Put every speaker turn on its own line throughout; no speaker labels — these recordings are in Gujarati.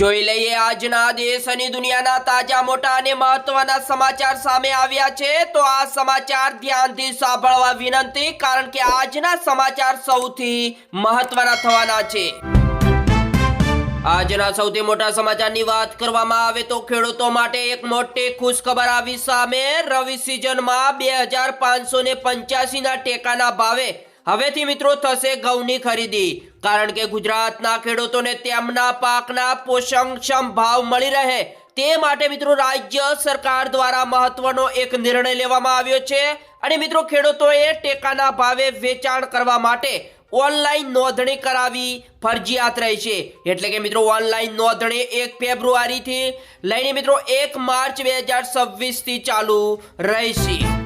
જોઈ લઈએ આજના દેશ અને દુનિયાના તાજા, મોટા અને મહત્વના સમાચાર સામે આવ્યા છે. તો આ સમાચાર ધ્યાનથી સાંભળવા વિનંતી, કારણ કે આજના સમાચાર સૌથી મહત્વના થવાના છે. આજના સૌથી મોટા સમાચારની વાત કરવામાં આવે તો ખેડૂતો માટે એક મોટી ખુશખબર આવી સામે રવિ સિઝનમાં બે હજાર પાંચસો ને પંચ્યાસીના ટેકાના ભાવે હવેથી મિત્રો થશે ઘઉંની ખરીદી. કારણ કે ગુજરાતના ખેડૂતોને તેમના પાકના પોષણક્ષમ ભાવ મળી રહે તે માટે મિત્રો રાજ્ય સરકાર દ્વારા મહત્વનો એક નિર્ણય લેવામાં આવ્યો છે. અને મિત્રો ખેડૂતોએ ટેકાના ભાવે વેચાણ કરવા માટે ઓનલાઈન નોંધણી કરાવી ફરજિયાત રહેશે એટલે કે મિત્રો ઓનલાઈન નોંધણી એક ફેબ્રુઆરીથી લઈને મિત્રો એક માર્ચ બે હજાર છવ્વીસથી ચાલુ રહેશે.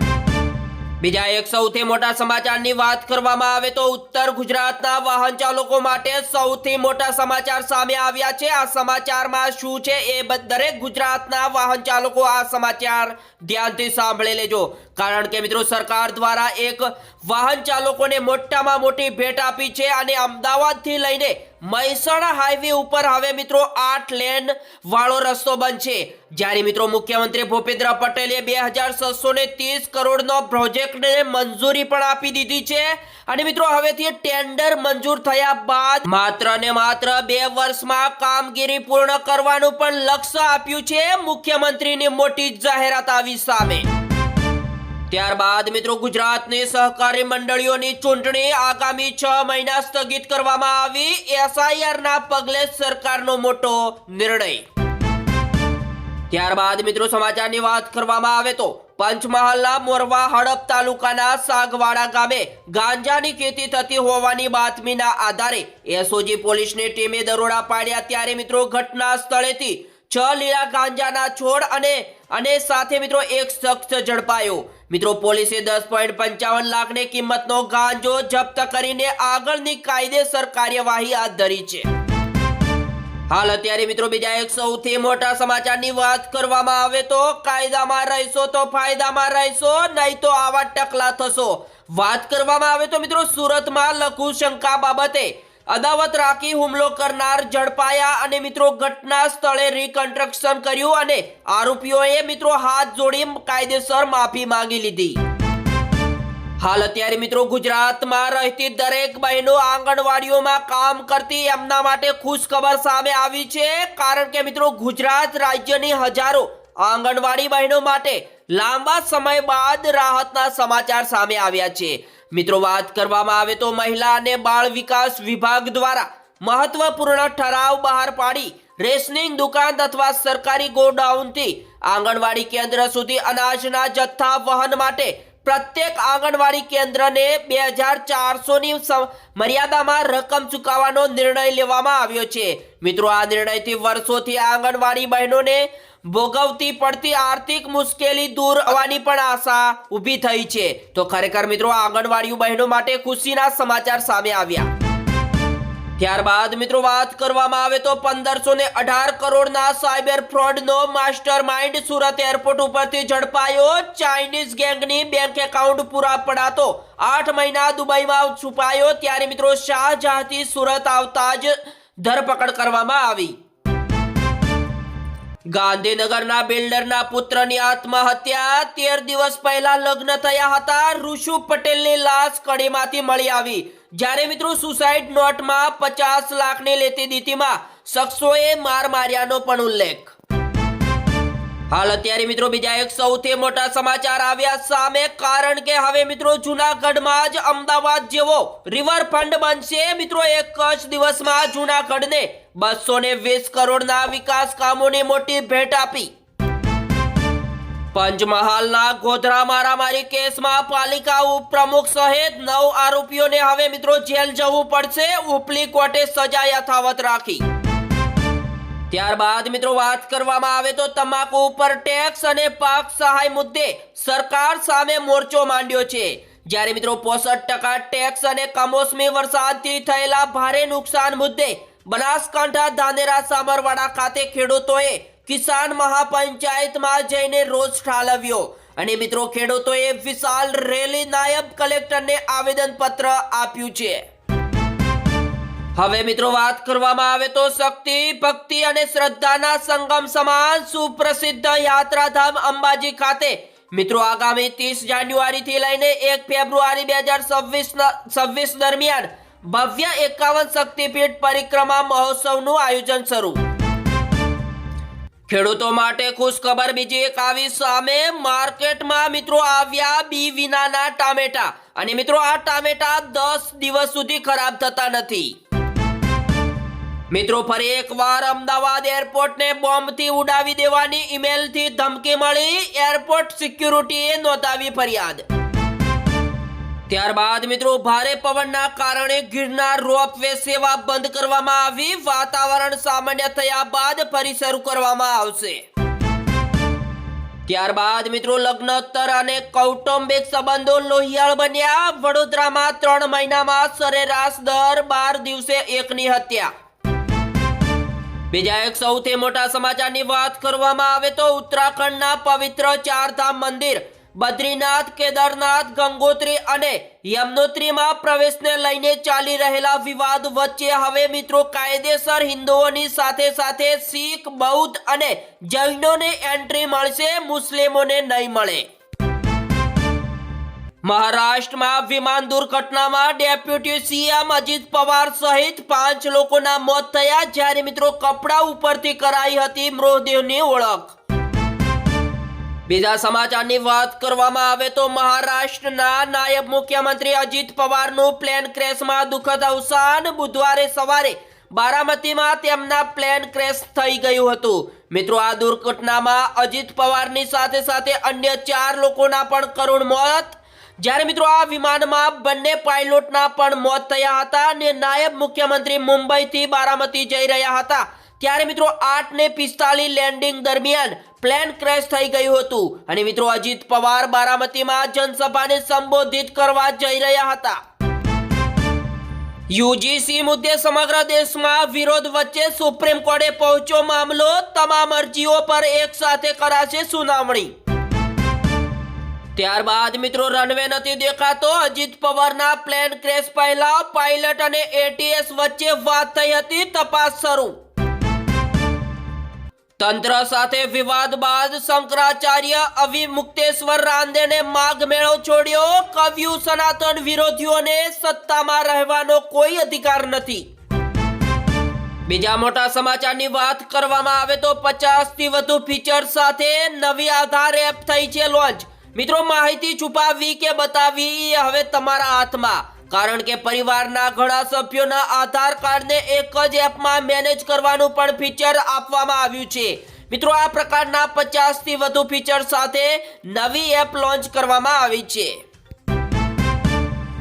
બીજા એક સૌથી મોટા સમાચારની વાત કરવામાં આવે તો ઉત્તર ગુજરાતના વાહન ચાલકો માટે સૌથી મોટા સમાચાર સામે આવ્યા છે. આ સમાચારમાં શું છે એ દરેક ગુજરાતના વાહન ચાલકો આ સમાચાર ધ્યાનથી સાંભળી લેજો. કારણ કે મિત્રો સરકાર દ્વારા એક વાહન ચાલકોને મોટામાં મોટી ભેટ આપી છે અને અમદાવાદથી લઈને મહેસાણા હાઈવે ઉપર હવે મિત્રો આઠ લેન વાળો રસ્તો બનશે. જ્યારે મિત્રો મુખ્યમંત્રી ભૂપેન્દ્ર પટેલે બે હજાર છસો ને ત્રીસ કરોડનો પ્રોજેક્ટને મંજૂરી પણ આપી દીધી છે. અને મિત્રો હવેથી ટેન્ડર મંજૂર થયા બાદ માત્ર ને માત્ર બે વર્ષમાં કામગીરી પૂર્ણ કરવાનું પણ લક્ષ્ય આપ્યું છે મુખ્યમંત્રીની મોટી જાહેરાત આવી સામે. ત્યારબાદ મિત્રો ગુજરાતની સહકારી મંડળીઓની ચૂંટણી આગામી છ મહિના સ્થગિત કરવામાં આવી. એસઆઈઆર ના પગલે સરકારનો મોટો નિર્ણય. ત્યારબાદ મિત્રો સમાચારની વાત કરવામાં આવે તો પંચમહાલના મોરવા હડપ તાલુકાના સાગવાડા ગામે ગાંજાની ખેતી થતી હોવાની બાતમીના આધારે એસઓજી પોલીસની ટીમે દરોડા પાડ્યા ત્યારે મિત્રો ઘટના સ્થળેથી છ લીલા ગાંજાના છોડ અને અને સાથે મિત્રો એક શખ્સ ઝડપાયો. મિત્રો, પોલીસે દસ પોઈન્ટ પંચાવન લાખની કિંમતનો ગાંજો જપ્ત કરીને આગળની કાયદેસર કાર્યવાહી હાથ ધરી છે. હાલ અત્યારે મિત્રો, બીજા એક સૌથી મોટા સમાચારની વાત કરવામાં આવે તો કાયદામાં રહેશો તો ફાયદામાં રહેશો, નહીં તો આવા ટકલા થશો. વાત કરવામાં આવે તો મિત્રો, સુરતમાં લઘુ શંકા બાબતે અદાવત રાખી હુમલો કરનાર ઝડપાયા અને મિત્રો ઘટના સ્થળે રિકન્સ્ટ્રક્શન કર્યું અને આરોપીઓએ મિત્રો હાથ જોડી કાયદેસર માફી માંગી લીધી. હાલ અત્યારે મિત્રો ગુજરાતમાં રહેતી દરેક બહેનો આંગણવાડીઓમાં કામ કરતી એમના માટે ખુશખબર સામે આવી છે, કારણ કે મિત્રો ગુજરાત રાજ્યની હજારો આંગણવાડી બહેનો માટે લાંબા સમય બાદ રાહતના સમાચાર સામે આવ્યા છે. મિત્રો, વાત કરવામાં આવે તો મહિલા અને બાળ વિકાસ વિભાગ દ્વારા મહત્વપૂર્ણ ઠરાવ બહાર પાડી રેશનિંગ દુકાન અથવા સરકારી ગોડાઉનથી આંગણવાડી કેન્દ્ર સુધી અનાજના જથ્થા વહન માટે પ્રત્યેક આંગણવાડી કેન્દ્રને બે હજાર ચારસોની મર્યાદામાં રકમ ચૂકવવાનો નિર્ણય લેવામાં આવ્યો છે. મિત્રો, આ નિર્ણયથી વર્ષોથી આંગણવાડી બહેનોને ભોગવતી પડતી આર્થિક મુશ્કેલી દૂર આવવાની પણ આશા ઊભી થઈ છે. તો ખરેખર મિત્રો, આંગણવાડી બહેનો માટે ખુશીના સમાચાર સામે આવ્યા. ત્યારબાદ મિત્રો વાત કરવામાં આવે તો પંદરસો ને અઢાર કરોડના સાયબર ફ્રોડનો માસ્ટર માઇન્ડ સુરત એરપોર્ટ ઉપરથી ઝડપાયો. ચાઇનીઝ ગેંગની બેંક એકાઉન્ટ પૂરા પડાતો. આઠ મહિના દુબઈમાં છુપાયો. ત્યારે મિત્રો શાહજહાંથી સુરત આવતા જ ધરપકડ કરવામાં આવી. ગાંધીનગરના બિલ્ડરના પુત્રની આત્મહત્યા. તેર દિવસ પહેલા લગ્ન થયા હતા. ઋષુ પટેલની લાશ કડીમાંથી મળી આવી. જ્યારે મિત્રો સુસાઇડ નોટમાં પચાસ લાખને લેતી દીતીમાં શખ્સોએ માર માર્યાનો પણ ઉલ્લેખ. હાલ અત્યારે મિત્રો બીજા એક સૌથી મોટા સમાચાર આવ્યા સામે, કારણ કે હવે મિત્રો જુનાગઢમાં જ અમદાવાદ જેવો રિવરફ્રન્ટ બનશે. મિત્રો એક જ દિવસમાં જુનાગઢને બસો ને વીસ કરોડના વિકાસ કામોની મોટી ભેટ આપી. પંચમહાલના ગોધરા મારામારી કેસમાં પાલિકા ઉપપ્રમુખ સહિત નવ આરોપીઓને હવે મિત્રો જેલ જવું પડશે. ઉપલી કોર્ટે સજા યથાવત રાખી. ત્યારબાદ મિત્રો વાત કરવામાં આવે તો તમાકુ ઉપર ટેક્સ અને પાક સહાય મુદ્દે સરકાર સામે મોરચો માંડ્યો છે. જ્યારે મિત્રો પોસઠ ટકા ટેક્સ અને કમોસમી વરસાદથી થયેલા ભારે નુકસાન મુદ્દે બનાસકાંઠા ધાનેરા સામરવાડા ખાતે ખેડૂતોએ કિસાન મહાપંચાયતમાં જઈને રોષ ઠાલવ્યો. અને મિત્રો, ખેડૂતોએ વિશાલ રેલી નાયબ કલેક્ટરને આવેદન પત્ર આપ્યું છે. હવે મિત્રો, વાત કરવામાં આવે તો શક્તિ, ભક્તિ અને શ્રદ્ધાના સંગમ સમાન સુપ્રસિદ્ધ યાત્રાધામ અંબાજી ખાતે. મિત્રો, આગામી ત્રીસ જાન્યુઆરીથી લઈને એક ફેબ્રુઆરી બે હજાર છવ્વીસ દરમિયાન ભવ્ય એકાવન શક્તિપીઠ પરિક્રમા મહોત્સવનું આયોજન શરૂ. ખેડૂતો માટે ખુશ ખબર બીજી એક આવી સામે માર્કેટમાં મિત્રો આવ્યા બી વિનાના ટામેટા. અને મિત્રો આ ટામેટા દસ દિવસ સુધી ખરાબ થતા નથી. મિત્રો ફરી એકવાર અમદાવાદ એરપોર્ટને બોમ્બથી ઉડાવી દેવાની ઈમેલથી ધમકી મળી. એરપોર્ટ સિક્યુરિટીએ નોંધાવી ફરિયાદ. ત્યારબાદ મિત્રો, ભારે પવનના કારણે ગિરનાર રોપવે સેવા બંધ કરવામાં આવી. વાતાવરણ સામાન્ય થયા બાદ ફરી શરૂ કરવામાં આવશે. ત્યારબાદ મિત્રો લગ્નોત્તર અને કૌટુંબિક સંબંધો લોહિયાળ બન્યા. વડોદરામાં ત્રણ મહિનામાં સરેરાશ દર બાર દિવસે એકની હત્યા. બીજા એક સૌથી મોટા સમાચારની વાત કરવામાં આવે તો ઉત્તરાખંડના પવિત્ર ચારધામ મંદિર બદ્રીનાથ, કેદારનાથ, ગંગોત્રી અને યમનોત્રીમાં પ્રવેશને લઈને ચાલી રહેલા વિવાદ વચ્ચે હવે મિત્રો કાયદેસર હિન્દુઓની સાથે સાથે શીખ, બૌદ્ધ અને જૈનોને એન્ટ્રી મળશે, મુસ્લિમોને નહીં મળે. મહારાષ્ટ્રમાં વિમાન દુર્ઘટનામાં ડેપ્યુટી સીએમ અજીત પવાર સહિત પાંચ લોકોના મોત થયા જ્યારે મિત્રો કપડા ઉપરથી કરાઈ હતી મૃતદેહની ઓળખ. બીજા સમાચારની વાત કરવામાં આવે તો મહારાષ્ટ્રના નાયબ મુખ્યમંત્રી અજીત પવારનું પ્લેન ક્રેશમાં દુઃખદ અવસાન. બુધવારે સવારે બારામતીમાં તેમના પ્લેન ક્રેશ થઈ ગયું હતું. મિત્રો, આ દુર્ઘટનામાં અજીત પવારની સાથે સાથે અન્ય ચાર લોકોના પણ કરુણ મોત. જ્યારે મિત્રો, આ વિમાનમાં બંને પાયલોટના પણ મોત થયા હતા અને નાયબ મુખ્યમંત્રી મુંબઈથી બારામતી જઈ રહ્યા હતા. ત્યારે મિત્રો આઠ ને પિસ્તાલીસ લેન્ડિંગ દરમિયાન પ્લેન ક્રેશ થઈ ગયું હતું. અને મિત્રો અજીત પવાર બારામતીમાં જનસભાને સંબોધિત કરવા જઈ રહ્યા હતા. યુજીસી મુદ્દે સમગ્ર દેશમાં વિરોધ વચ્ચે સુપ્રીમ કોર્ટે પહોંચ્યો મામલો, તમામ અરજીઓ પર એક સાથે કરાશે સુનાવણી. ત્યારબાદ મિત્રો રનવે નથી દેખાતો, અજીત પવારના પ્લેન ક્રેશ પહેલા પાયલટ અને એટીએસ વચ્ચે વાત થઈ હતી તપાસ શરૂ. તંત્ર સાથે વિવાદ બાદ શંકરાચાર્ય અવિમુક્તેશ્વર રાંદેને માગ મેળો છોડ્યો. કવ્યું સનાતન વિરોધીઓને સત્તામાં રહેવાનો કોઈ અધિકાર નથી. બીજા મોટા સમાચારની વાત કરવામાં આવે તો પચાસથી વધુ ફીચર સાથે નવી આધાર એપ થઈ છે લોન્ચ. મિત્રો, માહિતી છુપાવી કે બતાવવી એ હવે તમારા હાથમાં. કારણ કે પરિવારના ઘણા સભ્યોના આધાર કાર્ડને એક જ એપમાં મેનેજ કરવાનું પણ ફીચર આપવામાં આવ્યું છે. મિત્રો, આ પ્રકારના પચાસથી વધુ ફીચર સાથે નવી એપ લોન્ચ કરવામાં આવી છે.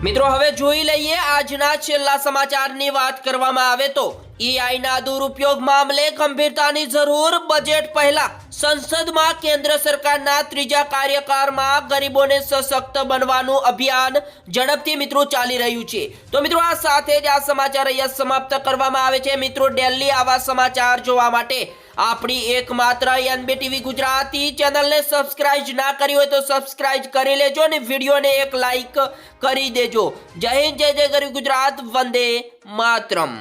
મિત્રો, હવે જોઈ લઈએ આજના છેલ્લા સમાચારની વાત કરવામાં આવે તો EI ના દુરુપયોગ મામલે ગંભીરતાની જરૂર બજેટ પહેલા સંસદમાં કેન્દ્ર સરકારના ત્રીજા કાર્યકાળમાં ગરીબોને સશક્ત બનવાનું અભિયાન ઝડપથી મિત્રો ચાલી રહ્યું છે. તો મિત્રો, આ સાથે જ આ સમાચાર અહીંયા સમાપ્ત કરવામાં આવે છે. મિત્રો, ડેલી આવા સમાચાર જોવા માટે આપણી એકમાત્ર એનબી ટીવી ગુજરાતી ચેનલને સબસ્ક્રાઇબ ના કરી હોય તો સબસ્ક્રાઇબ કરી લેજો અને વિડીયોને એક લાઈક કરી દેજો. જય હિન્દ, જય જય ગરીબ ગુજરાત, વંદે માતરમ.